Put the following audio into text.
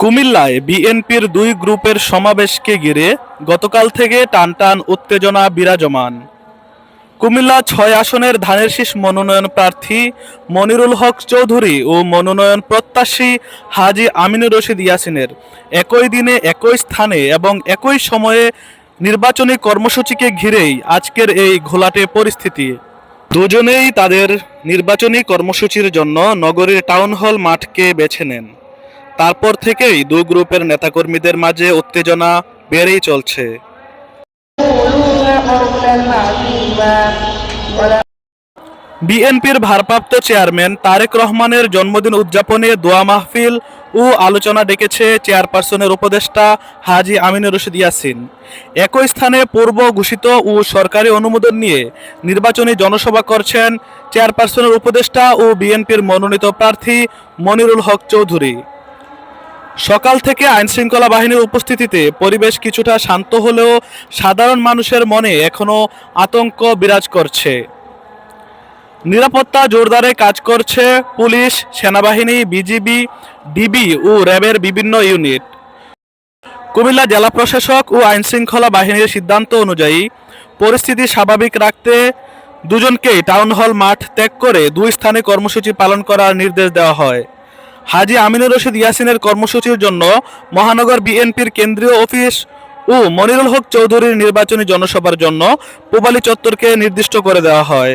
কুমিল্লায় বিএনপির দুই গ্রুপের সমাবেশকে ঘিরে গতকাল থেকে টানটান উত্তেজনা বিরাজমান। কুমিল্লা ছয় আসনের ধানের শীষ মনোনয়ন প্রার্থী মনিরুল হক চৌধুরী ও মনোনয়ন প্রত্যাশী হাজি আমিনুর রশিদ ইয়াসিনের একই দিনে একই স্থানে এবং একই সময়ে নির্বাচনী কর্মসূচিকে ঘিরেই আজকের এই ঘোলাটে পরিস্থিতি। দুজনেই তাদের নির্বাচনী কর্মসূচির জন্য নগরীর টাউন হল মাঠকে বেছে নেন। তারপর থেকেই দু গ্রুপের নেতাকর্মীদের মাঝে উত্তেজনা বেড়েই চলছে। বিএনপির ভারপ্রাপ্ত চেয়ারম্যান তারেক রহমানের জন্মদিন উদযাপনে দোয়া মাহফিল ও আলোচনা ডেকেছে চেয়ারপারসনের উপদেষ্টা হাজি আমিনুর রশিদ ইয়াসিন। একই স্থানে পূর্ব ঘোষিত ও সরকারি অনুমোদন নিয়ে নির্বাচনী জনসভা করছেন চেয়ারপারসনের উপদেষ্টা ও বিএনপির মনোনীত প্রার্থী মনিরুল হক চৌধুরী। সকাল থেকে আইনশৃঙ্খলা বাহিনীর উপস্থিতিতে পরিবেশ কিছুটা শান্ত হলেও সাধারণ মানুষের মনে এখনও আতঙ্ক বিরাজ করছে। নিরাপত্তা জোরদারে কাজ করছে পুলিশ, সেনাবাহিনী, বিজিবি, ডিবি ও র্যাবের বিভিন্ন ইউনিট। কুমিল্লা জেলা প্রশাসক ও আইনশৃঙ্খলা বাহিনীর সিদ্ধান্ত অনুযায়ী পরিস্থিতি স্বাভাবিক রাখতে দুজনকেই টাউন হল মাঠ ত্যাগ করে দুই স্থানে কর্মসূচি পালন করার নির্দেশ দেওয়া হয়। হাজি আমিনুর রশিদ ইয়াসিনের কর্মসূচির জন্য মহানগর বিএনপির কেন্দ্রীয় অফিস ও মনিরুল হক চৌধুরীর নির্বাচনী জনসভার জন্য পূবালী চত্বরকে নির্দিষ্ট করে দেওয়া হয়।